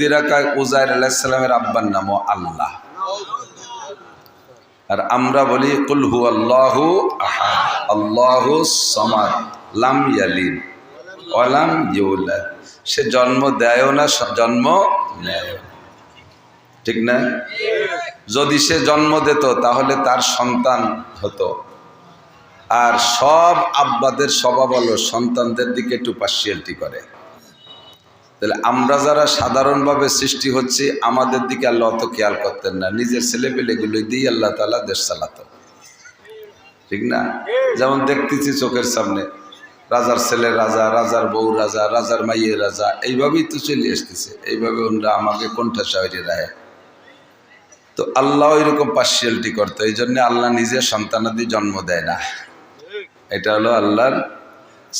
ইহুদিরা কয় উজাইর আলাইসালামের আব্বার নামও আল্লাহ। আর আমরা বলি, কুল হু আল্লাহু আহাদ সমাদ, লাম ওয়ালাম ইউলাদ। সে জন্ম দেয়ও না, জন্ম নেয় ঠিক না? যদি সে জন্ম দিত, তাহলে তার সন্তান হতো। আর সব আব্বাদের স্বভাব হলো, সন্তানদের দিকে একটু পার্সিয়ালিটি করে। তাহলে আমরা যারা সাধারণভাবে সৃষ্টি হচ্ছি, আমাদের দিকে আল্লাহ অত খেয়াল করতেন না। নিজের ছেলেপেলেগুলো দিয়ে আল্লাহ তালা দেশ চালাতো। ঠিক না? যেমন দেখতেছি চোখের সামনে, রাজার ছেলে রাজা, রাজার বউ রাজা, রাজার মাইয়ের রাজা, এইভাবেই তো চলে আসতেছে। এইভাবে ওনরা আমাকে কোনটা শহরে রায় তো আল্লাহ এরকম পার্সিয়ালিটি করতো এই জন্য আল্লাহ নিজে সন্তানাদি জন্ম দেয় না। এটা হলো আল্লাহর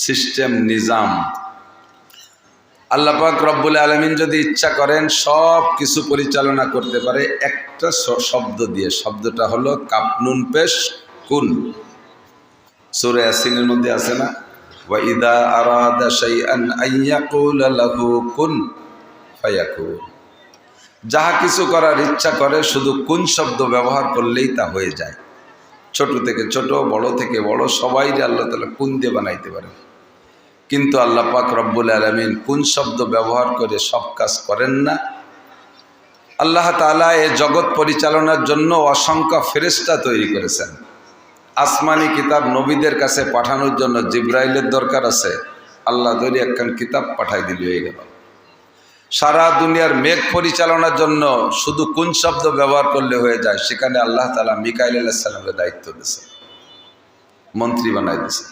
সিস্টেম নিজাম। আল্লাহ পাক রব্বুল আলমিন যদি ইচ্ছা করেন সব কিছু পরিচালনা করতে পারে, একটা শব্দ দিয়ে। শব্দটা হলো কাপনুন পেশ কুন। সুরে আসিনের মধ্যে আছে না? ওয়াইদা আরাদা শাইআন আইয়াকুল লাহু কুন ফায়াকুন যাহা কিছু করার ইচ্ছা করে, শুধু কোন শব্দ ব্যবহার করলেই তা হয়ে যায়। ছোট থেকে ছোট, বড় থেকে বড় সবাই আল্লাহ তালা কোন দিয়ে বানাইতে পারেন। কিন্তু আল্লাহ পাক রব্বুল আলমিন কোন শব্দ ব্যবহার করে সব কাজ করেন না? আল্লাহ তালা এ জগৎ পরিচালনার জন্য অসংখ্য ফেরেস্তা তৈরি করেছেন। আসমানি কিতাব নবীদের কাছে পাঠানোর জন্য জিব্রাইলের দরকার আছে। আল্লাহ তৈরি একখান কিতাব পাঠাই দিল হয়ে গেল। সারা দুনিয়ার মেঘ পরিচালনার জন্য শুধু কোন শব্দ ব্যবহার করলে হয়ে যায়, সেখানে আল্লাহ তালা মিকাইল আলাহিসাল্লামের দায়িত্ব দিয়েছে মন্ত্রী বানাই দিয়েছে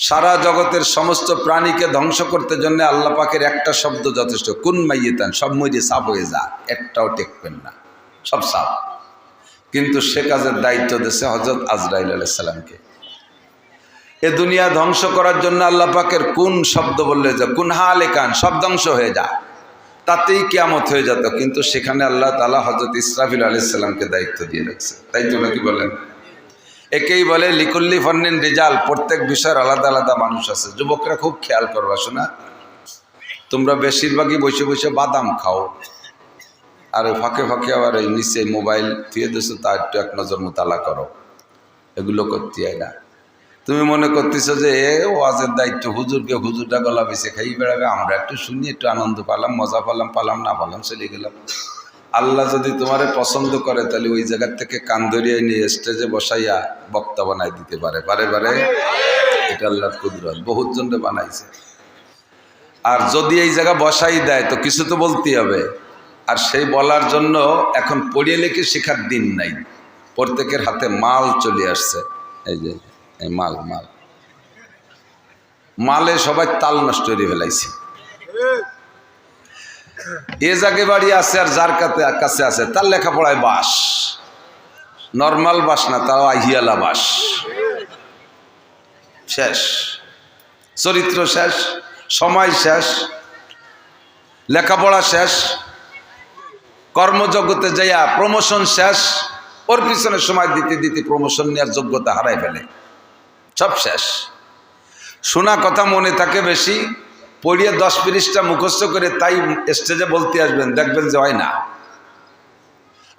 সারা জগতের সমস্ত প্রাণীকে ধ্বংস করতে জন্য আল্লাহ পাকের একটা শব্দ যথেষ্ট। কোন মাইয়েতান? সব মরিয়ে সাপ হয়ে যা। একটাও টেকবেন না। সব সাপ কিন্তু সে কাজের দায়িত্ব দিয়েছে হজরত আজরাইল আলাইসাল্লামকে এ দুনিয়া ধ্বংস করার জন্য আল্লাহ পাকের কোন শব্দ বললে যে, কোন হালে কান সব ধ্বংস হয়ে যা। তাতেই কিয়ামত হয়ে যেত। কিন্তু সেখানে আল্লাহ তালা হজরত ইসরাফিল আলাইসাল্লামকে দায়িত্ব দিয়ে রাখছে। তাই তো নাকি বলেন? একেই বলে, লিকুল্লি ফন্নিন রেজাল, প্রত্যেক বিষয়ের আলাদা আলাদা মানুষ আছে। যুবকরা খুব খেয়াল করবা, শোনা। তোমরা বেশিরভাগই বসে বসে বাদাম খাও। আর ওই ফাঁকে ফাঁকে আবার এই নিচে মোবাইল থুয়ে দিছো, তা একটু এক নজর মোতালা করো। এগুলো করতে হয় না। তুমি মনে করতেছো যে, এ ওয়াজের দায়িত্ব, হুজুরকে হুজুরটা গলা বেছে খাই বেড়াবে, আমরা একটু শুনি, একটু আনন্দ পালাম, মজা পালাম পালাম, না পালাম, চলে গেলাম। আল্লাহ যদি তোমারে পছন্দ করে, তাহলে ওই জায়গার থেকে কান ধরিয়ে নিয়ে স্টেজে বসাইয়া বক্তা বানাই দিতে পারে। বারে বারে এটা আল্লাহর কুদরত। বহুত জনরে বানাইছে। আর যদি এই জায়গা বসাই দেয়, তো কিছু তো বলতেই হবে। আর সেই বলার জন্য এখন পড়িয়ে লিখে শেখার দিন নাই। প্রত্যেকের হাতে মাল চলে আসছে। এই যে, এই মাল মাল। মালে সবাই তাল নষ্ট করে ফেলাইছে। এ জাগে বাড়ি আছে আর যার কাছে আছে, তার লেখাপড়ায় বাস। নর্মাল বাস না, তাও আহিয়ালা বাস। শেষ। চরিত্র শেষ, সময় শেষ, লেখাপড়া শেষ, কর্মজগতে যাইয়া প্রমোশন শেষ, ওর পিছনে সময় দিতে দিতে প্রমোশন নেওয়ার যোগ্যতা হারাই ফেলে। সব শেষ। শোনা কথা মনে থাকে বেশি পড়িয়ে দশ পৃষ্ঠা মুখস্থ করে তাই স্টেজে বলতে আসবেন, দেখবেন যে হয় না।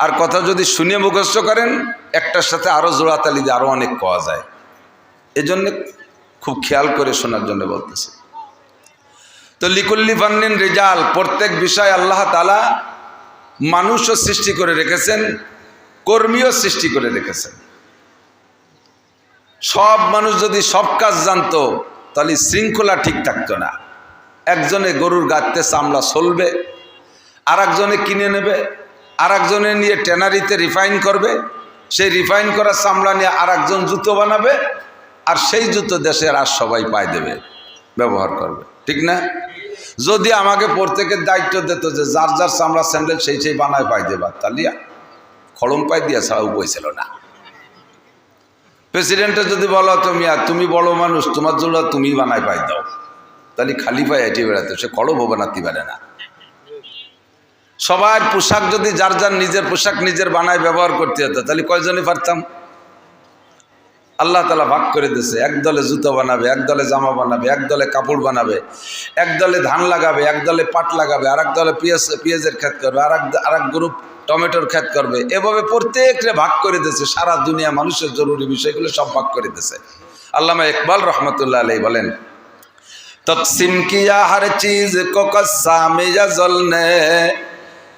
আর কথা যদি শুনে মুখস্থ করেন, একটার সাথে আরও জোড়াতালি দিয়ে আরও অনেক পাওয়া যায়। এজন্য খুব খেয়াল করে শোনার জন্য বলতেছে। তো লিকুল্লি ফান্নিন রেজাল, প্রত্যেক বিষয় আল্লাহ তালা মানুষও সৃষ্টি করে রেখেছেন, কর্মীও সৃষ্টি করে রেখেছেন। সব মানুষ যদি সব কাজ জানতো, তাহলে শৃঙ্খলা ঠিক থাকতো না। একজনে গরুর গাঁততে চামড়া চলবে আর একজনে কিনে নেবে আর একজনে নিয়ে ট্যানারিতে রিফাইন করবে, সেই রিফাইন করা চামড়া নিয়ে আর একজন জুতো বানাবে, আর সেই জুতো দেশের আর সবাই পায় দেবে, ব্যবহার করবে। ঠিক না? যদি আমাকে প্রত্যেকের দায়িত্ব দিত যে যার যার চামড়া স্যান্ডেল সেই সেই বানায় পাই দেবা, তাহলে খড়ম পাই দিয়া ছাড়া উপায় ছিল না। প্রেসিডেন্টে যদি বলো তুমি, আর তুমি বড় মানুষ, তোমার জন্য তুমি বানায় পাই দাও। তাহলে খালি পায়ে হেঁটে বেড়াতে, সে খড়মও বানাতে পারে না। সবার পোশাক যদি যার যার নিজের পোশাক নিজের বানায় ব্যবহার করতে হতো, তাহলে কয়জনে পারতাম? আল্লাহ তালা ভাগ করে দিয়েছে, এক দলে জুতো বানাবে, এক দলে জামা বানাবে, এক দলে কাপড় বানাবে, এক দলে ধান লাগাবে, এক দলে পাট লাগাবে আর এক দলে পেঁয়াজ, পেঁয়াজের ক্ষেত করবে আর এক আর এক গ্রুপ টমেটোর ক্ষেত করবে। এভাবে প্রত্যেকটা ভাগ করে দিয়েছে, সারা দুনিয়া মানুষের জরুরি বিষয়গুলো সব ভাগ করে দিয়েছে। আল্লামা ইকবাল রহমতুল্লাহ আলাই বলেন तकसीम किया हर चीज़ को कस्सा में या जल ने।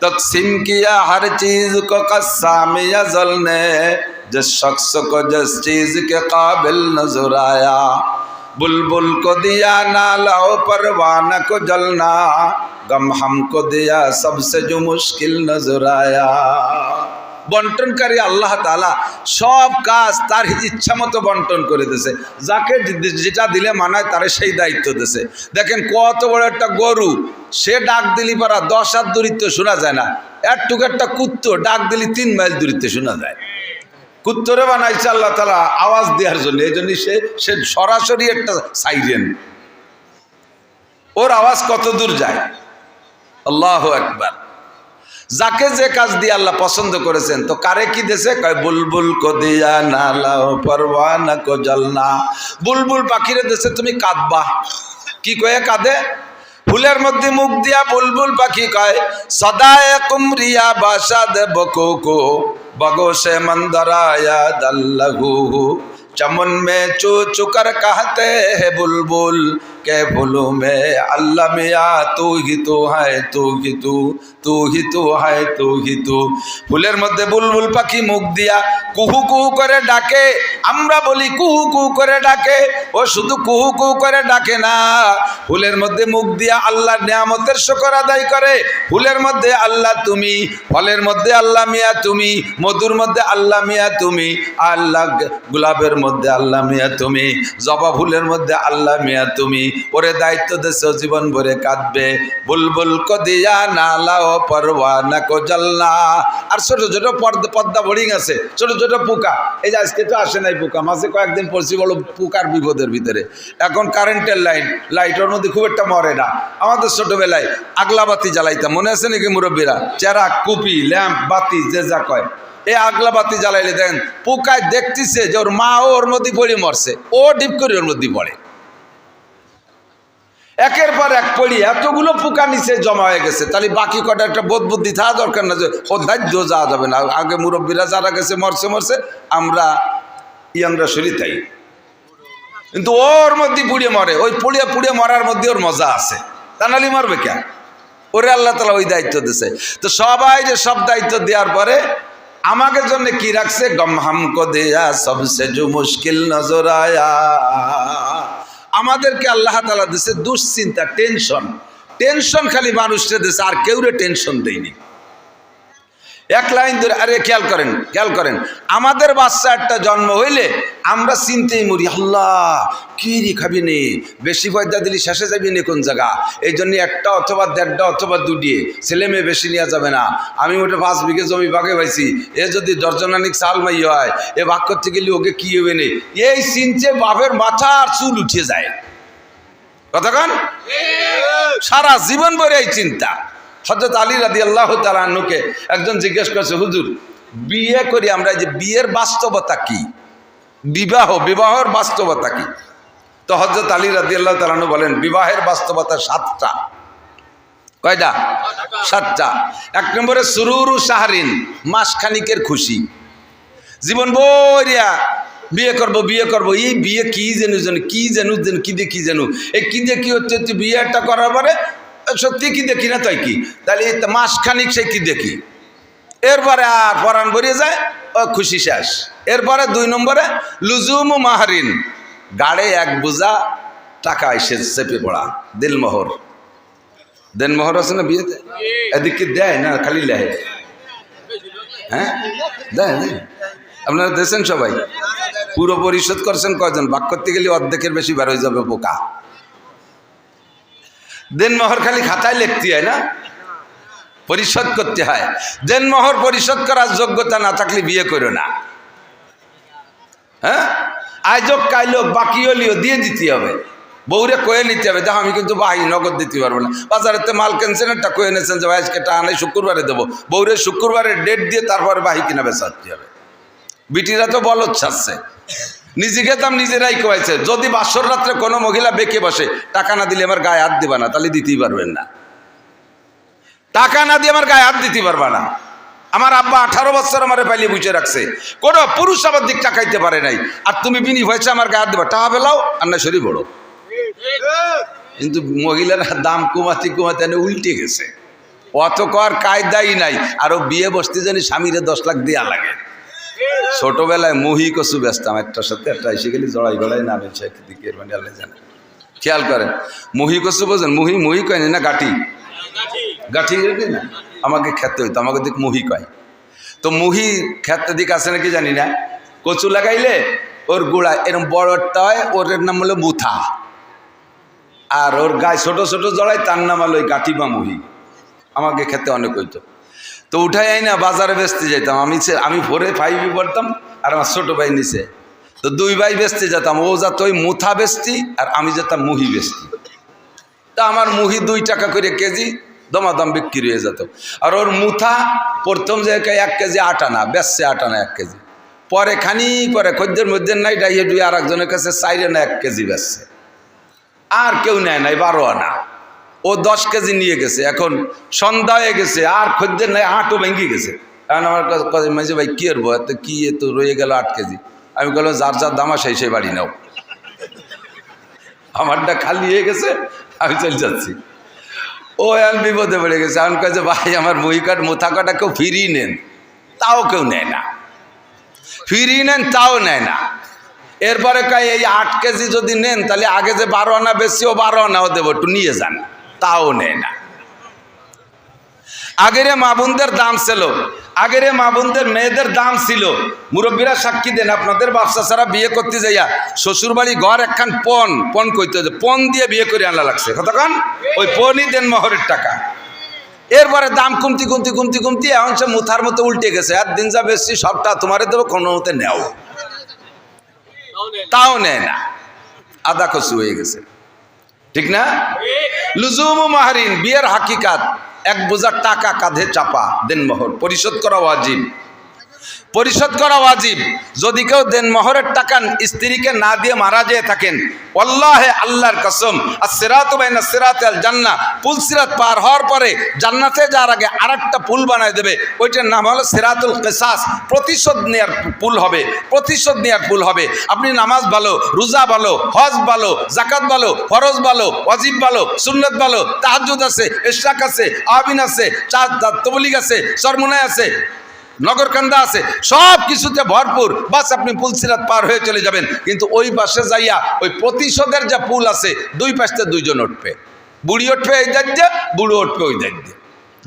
तकसीम किया हर चीज़ को कस्सा में या जल ने। जिस शख्स को जिस चीज़ के काबिल नज़र आया, बुलबुल को दिया नालाओ परवाना को जलना गम हमको दिया सबसे जो मुश्किल नज़र आया। বন্টনকারী আল্লাহ তালা সব কাজ তার ইচ্ছা মতো বন্টন করে দিছে যাকে যেটা দিলে মানায় তারে সেই দায়িত্ব দিয়েছে। দেখেন কত বড় একটা গরু, সে ডাক দিলি পারা দশ হাত দূরিত্ব শোনা যায় না। একটুকু একটা কুত্তো, ডাক দিলি তিন মাইল দূরিত্ব শোনা যায়। কুত্তরে বানাইছে আল্লাহ তালা আওয়াজ দেওয়ার জন্য। এই জন্য সে সে সরাসরি একটা সাইরেন ওর আওয়াজ কত দূর যায়? আল্লাহ একবার যাকে যে কাজ দিয়ে আল্লাহ পছন্দ করেছেন, তো কারে কি দেশে? কয়, বুলবুল কদিয়া নালা পরওয়ানা কজলনা বুলবুল পাখিরে দেশে তুমি কাঁদবা। কি কয়ে কাঁদে? ফুলের মধ্যে মুখ দিয়া বুলবুল পাখি কয়, সদায় কুমরিয়া বাসা দেব কোকো বগোশে মন্দরায়া দল্লহু চমন মে চু চুকর কাহতে হে বুলবুল के फूलों में अल्लाह मिया तू ही तू है तू ही तू तू ही तू है तू ही तू ফুলের মধ্যে বুলবুল পাখি মুখ দিয়া কুহু কুহু করে ডাকে আমরা বলি কুহু কুহু করে ডাকে ও শুধু কুহু কুহু করে ডাকে না ফুলের মধ্যে মুখ দিয়া আল্লাহর নিয়ামতের শকর আদায় করে ফুলের মধ্যে আল্লাহ তুমি ফলের মধ্যে আল্লাহ মিয়া তুমি মধুর মধ্যে আল্লাহ মিয়া তুমি আল্লাহ গোলাপের মধ্যে আল্লাহ মিয়া তুমি জবা ফুলের মধ্যে আল্লাহ মিয়া তুমি ওরে দায়িত্ব দেশে জীবন ভরে কাঁদবে। বুলবুল কদিয়া নালা ও পরওয়া না কো জল্লা আর ছোট ছোট পর্দা পদ্মা বোর্ডিং আছে, ছোট ছোট পোকা। এই যে আজকে তো আসে নাই পোকা, মাঝে কয়েকদিন পড়ছি বলো পোকার বিপদের ভিতরে। এখন কারেন্টের লাইট লাইটের মধ্যে খুব একটা মরে না। আমাদের ছোটবেলায় আগলা বাতি জ্বালাইতাম, মনে আছে নাকি মুরব্বীরা? চেরা, কুপি, ল্যাম্প, বাতি, যে যা কয়। এই আগলা বাতি জ্বালাইলে দেখেন পোকায় দেখতেছে যে ওর মা ওর মধ্যে পড়ে মরছে, ও ডিপ করে ওর মধ্যে পড়ে। একের পর এক পড়ি, এতগুলো পোকা নিচে জমা হয়ে গেছে। তাহলে বাকি কটা একটা বোধ বুদ্ধি থাকা দরকার না যে হোদার্য যাওয়া যাবে না। আগে মুরব্বীরা যারা গেছে, মরছে মরছে, আমরা ইয়াংরা শরীর তাই। কিন্তু ওর মধ্যে পুড়িয়ে মরে, ওই পুড়িয়ে পুড়িয়ে মরার মধ্যে ওর মজা আছে। তা নাহলে মরবে কেন? ওরে আল্লাহ তালা ওই দায়িত্ব দিছে। তো সবাই যে সব দায়িত্ব দেওয়ার পরে আমাকে জন্য কি রাখছে? গম হামকো দেয়া, সবসে জু মুশকিল নজর আয়া। আমাদেরকে আল্লাহ তালা দিছে দুশ্চিন্তা টেনশন। টেনশন খালি মানুষটা দিছে আর কেউরে টেনশন দেয়নি। এক লাইন ধরে, আরে খেয়াল করেন খেয়াল করেন। আমাদের বাচ্চা একটা জন্ম হইলে আমরা চিনতেই মরি, আল্লাহ, কি খাবি নে? বেশি পয়দা দিলি শেষে যাবি নে কোন জায়গা? এই জন্য একটা অথবা দেড়টা অথবা দুটিয়ে ছেলে মেয়ে বেশি নেওয়া যাবে না। আমি ওটা পাঁচ বিঘে জমি বাগে পাইছি, এ যদি দর্জনানিক সাল মাই হয়, এ ভাগ করতে গেলে ওকে কি হবে নে? এই চিনতে বাপের মাথা আর চুল উঠে যায়। কতক্ষণ সারা জীবন ভরে এই চিন্তা। হজরত আলী রাদি আল্লাহ তালুকে একজন জিজ্ঞেস করছে, হুজুর, বিয়ে করি আমরা যে বিয়ের বাস্তবতা কি? বিবাহ, বিবাহের বাস্তবতা কি? তো হজরত আলী রাদি আল্লাহ তালানু বলেন, বিবাহের বাস্তবতা সাতটা। কয়টা? সাতটা। এক নম্বরে, সুরুরু শাহরিন, মাসখানিকের খুশি। জীবন বরিয়া বিয়ে করব বিয়ে করব, এই বিয়ে কি যেন যেন, কি যেন যেন কি দিয়ে কি যেন, এই কি দিয়ে কি হচ্ছে হচ্ছে বিয়ে একটা করার পরে সত্যি কি দেখি না তাই কি? তাহলে মাসখানিক সে কি দেখি? এরপরে আর পরাণ বেরিয়ে যায়, ও খুশি শেষ। এরপরে দুই নম্বরে, লুজুম মাহারিন, গাড়ে এক বোঝা টাকা এসে চেপে পড়া, দিলমোহর। দেনমোহর আছে না বিয়েতে? এদিকে দেয় না, খালি লেহে। হ্যাঁ? দেয় দেয়। আপনারা দেখছেন সবাই? পুরো পরিশোধ করছেন কয়জন? বাক করতে গেলে অর্ধেকের বেশি বার হয়ে যাবে পোকা দেনমোহর খালি খাতায় লিখতে হয় না? পরিশোধ করতে হয়। দেনমোহর পরিশোধ করার যোগ্যতা না থাকলে বিয়ে করো না। হ্যাঁ? আয়োজক কাইলোক বাকি হলিও দিয়ে দিতে হবে। বউরে কয়ে নিতে হবে, দেখো আমি কিন্তু বাহি নগদ দিতে পারব না। বাজারেতে মাল কেনছেন একটা কয়ে নিয়েছেন যে ভাই আজকে টাকা শুক্রবারে দেবো। বউরে শুক্রবারে ডেট দিয়ে তারপরে বাহি কিনা বেচাতে হবে। বিটিরা তো বলত ছাড়ছে। নিজে খেতাম নিজেরাই কয়েছে। যদি বাসর রাত্রে কোনো মহিলা বেঁকে বসে, টাকা না দিলে আমার গায়ে হাত দিবা না, তাহলে দিতেই পারবেন না। টাকা না দিয়ে আমার গায়ে হাত দিতে পারবা না। আমার আব্বা আঠারো বছর আমার পাইলে বুঝে রাখছে। কোনো পুরুষ আমার দিক টাকাইতে পারে নাই। আর তুমি বিনি হয়েছে আমার গায়ে হাত দিবা, টাকা পেলাও আর না শরীর বড় কিন্তু মহিলারা দাম কমাতে কমাতে উল্টে গেছে। অত কর কায়দাই নাই। আরও বিয়ে বসতে জানি স্বামীরে দশ লাখ দেয়া লাগে। ছোটবেলায় মুহি কচু বেচতাম একটার সাথে, একটা এসে গেলে জড়াই গড়াই নামে দিকে মানে আল্লাহ জানে। খেয়াল করেন, মুহি কচু বোঝেন? মুহি মুহি কয়নি না গাঠি। গাঠি না? আমাকে খেতে হইতো, আমাকে দিক মুহি কয়। তো মুহি খেতে দিক আছে নাকি জানি না। কচু লাগাইলে ওর গুড়া এরকম বড়টা হয়, ওর নাম হলো মুথা। আর ওর গায়ে ছোট ছোট জড়াই তার নাম হলো গাঠি বা মুহি। আমাকে খেতে অনেক হইতো। তো উঠাই না বাজারে বেচতে যেতাম আমি আমি ফোরে ফাইভে পড়তাম আর আমার ছোট ভাই নিচে। তো দুই ভাই বেচতে যেতাম। ও যাত ওই মুথা বেচতি আর আমি যেতাম মুহি বেচতি। তা আমার মুহি দুই টাকা করে কেজি দমাদম বিক্রি হয়ে যেত। আর ওর মুথা প্রথম জায়গায় এক কেজি আট আনা, বেচছে আট আনা এক কেজি। পরে খানি পরে খদ্দের মধ্যে নাই ডাইয়ে ডুয়ে আর একজনের কাছে চাইরে না এক কেজি বেচছে। আর কেউ নেয় নাই বারো আনা। ও দশ কেজি নিয়ে গেছে, এখন সন্ধ্যা হয়ে গেছে, আর খদ্দের নাই আটও ভেঙে গেছে। কারণ আমার কাছে মাঝে ভাই, কী করব এত কী এত রয়ে গেল আট কেজি? আমি বললাম, যার যার দামা সেই সেই বাড়ি নাও। আমারটা খালি হয়ে গেছে, আমি চলে যাচ্ছি। ও এখন বিপদে পড়ে গেছে আমি কাছে ভাই, আমার মহিকাট মোথা কাটা কেউ ফিরিয়ে নেন। তাও কেউ নেয় না। ফিরিয়ে নেন, তাও নেয় না। এরপরে কাই এই আট কেজি যদি নেন, তাহলে আগে যে বারো আনা বেশি, ও বারো আনাও দেবো, একটু নিয়ে যান। তাও নেয় না। আগের মা বোনদের দাম ছিল, আগের মা বোনদের মেয়েদের দাম ছিল। মুরব্বীরা সাক্ষী দেন, আপনাদের ব্যবসা ছাড়া বিয়ে করতে যাইয়া শ্বশুরবাড়ি ঘর একখান পণ পণ কইতে হতো পণ দিয়ে বিয়ে করে আনা লাগছে। কতক্ষণ ওই পণই দেন মহরের টাকা। এরপরে দাম কমতি কমতি কমতি কমতি, এখন সে মুথার মতো উল্টে গেছে, আর দিন যা বেশি, সবটা তোমারে দেবো, কোনো মতে নেও। তাও নেয় না। আদা কচু হয়ে গেছে। ঠিক না? লুজুম মাহারিন, বিয়ের হাকিকাত। এক বোঝার টাকা কাঁধে চাপা, দেনমোহর। পরিশোধ করা ওয়াজিব। পরিশোধ করা ওয়াজিব। যদি কেউ দেন মহরের টাকা, স্ত্রীকে না দিয়ে মারা যেয়ে থাকেন অল্লাহে আল্লাহর কসম আর সেরাত বাইনা সেরাত আল জান্না পুল সিরাত পার হওয়ার পরে জান্নাতে যাওয়ার আগে আর একটা পুল বানায় দেবে। ওইটার নাম হলো সেরাতুল কেসাস। প্রতিশোধ নেয়ার পুল হবে, প্রতিশোধ নেওয়ার পুল হবে। আপনি নামাজ ভালো, রোজা ভালো, হজ ভালো জাকাত ভালো, ফরজ ভালো অজিব ভালো, সুন্নত ভালো তাহাজুদ আছে, ইশরাক আছে আবিন আছে, চাঁদ, তবলিগ আছে সরমুনায় আছে। নগরকান্দা আছে, সব কিছুতে ভরপুর। বাস আপনি পুলসিরাত পার হয়ে চলে যাবেন, কিন্তু ওই পাশে যাইয়া ওই প্রতিশোধের যে পুল আছে, দুই পাশে দুইজন উঠবে। বুড়ি উঠবে এই দায়িত্বে, বুড়ো উঠবে ওই দায়িত্বে।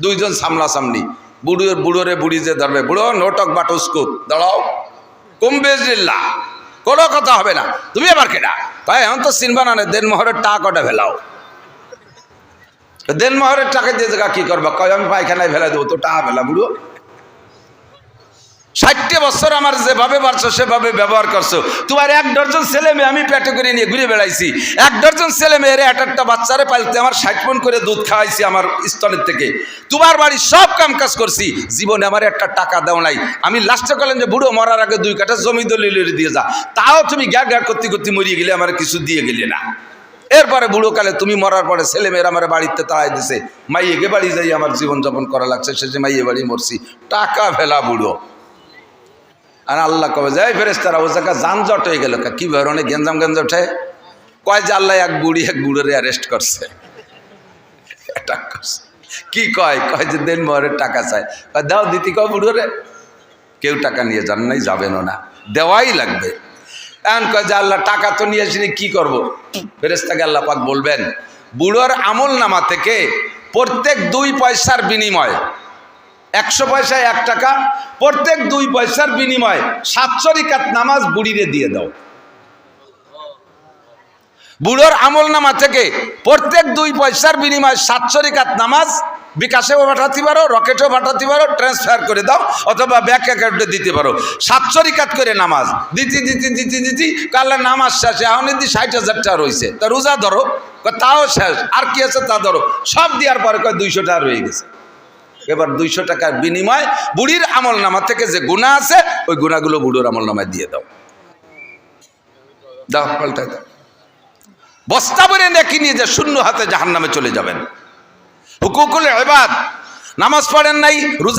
দুইজন সামনাসামনি। বুড়োর বুড়োরে বুড়ি যে ধরবে, বুড়ো, নোটক বাটুস্কুপ দাঁড়াও। কুম্বেজিল্লা কোনো কথা হবে না। তুমি আবার কেটা ভাই, এখন তো চিনবা না দেনমোহরের টাকা কটা ফেলাও। দেনমোহরের টাকা দিয়ে জায়গা কি করবা? কয়, আমি পায়খানায় ফেলে দেবো, তো টাকা ফেলা বুড়ো। ষাটটি বছর আমার যেভাবে পারছ, সেভাবে ব্যবহার করছ। তোমার এক ডজন ছেলে মেয়ে আমি পেটে করে নিয়ে ঘুরে বেড়াইছি। এক ডজন ছেলে মেয়ের এক একটা বাচ্চারে পালতে আমার ষাট মন করে দুধ খাওয়াইছি আমার স্তনের থেকে। তোমার বাড়ির সব কাম কাজ করছি, জীবনে আমার একটা টাকা দাও নাই। আমি লাস্টে করলেন যে, বুড়ো, মরার আগে দুই কাঠা জমি দলিল দিয়ে যা। তাও তুমি গ্যা গ্যা করতে করতে মরিয়ে গেলে আমার কিছু দিয়ে গেলে না। এরপরে বুড়ো কালে তুমি মরার পরে ছেলে মেয়েরা আমার বাড়িতে তাড়াই দিছে। মাইয়েকে বাড়ি যাই আমার জীবনযাপন করা লাগছে শেষে মাইয়ে বাড়ি মরছি। টাকা ফেলা বুড়ো। আর আল্লাহ কবে যায়? ফেরেস তারা ও জায়গা যানজট হয়ে গেল কি ধরনের গেঞ্জাম গেঞ্জাম উঠে? কয় যে, আল্লাহ এক বুড়ি এক বুড়োরে অ্যারেস্ট করছে। অ্যাটাক করছে। কি কয়? কয় যে, দেন মহরের টাকা চায় দাও, দিতি কয় বুড়োরে কেউ টাকা নিয়ে যান নাই, যাবেনও না। দেওয়াই লাগবে। এখন কয় যে, আল্লাহ, টাকা তো নিয়ে আসিনি, কী করব? ফেরেস্তাকে আল্লাহ পাক বলবেন, বুড়োর আমল নামা থেকে প্রত্যেক দুই পয়সার বিনিময় একশো পয়সায় এক টাকা, প্রত্যেক দুই পয়সার বিনিময়ে সাতশো রিকাত নামাজ বুড়িরে দিয়ে দাও। বুড়োর আমল নামা থেকে প্রত্যেক দুই পয়সার বিনিময়ে সাতশো রিকাত নামাজ বিকাশেও পাঠাতে পারো, রকেটেও পাঠাতে পারো ট্রান্সফার করে দাও, অথবা ব্যাক অ্যাকাউন্টে দিতে পারো। সাতশো রিকাত করে নামাজ, দিতি দিতি দিতি দিতি কাল্লা নামাজ শেষে, এখন দি ষাট হাজার টাকা রয়েছে। তা রোজা ধরো তাও শেষ, আর কি আছে তা ধরো। সব দেওয়ার পরে কয়, দুইশো টাকা রয়ে গেছে। এবার দুইশো টাকার বিনিময় বুড়ির আমল নামা থেকে যে গুণা আছে, ওই গুণাগুলো বুড়োর আমল নামায় দিয়ে দাও। দাও পাল্টাই দাও। বস্তা ভরে নেকি নিয়ে যে শূন্য হাতে জাহান নামে চলে যাবেন। হুকুকুল এবাদ নামাজ পড়েন নাই, রোজা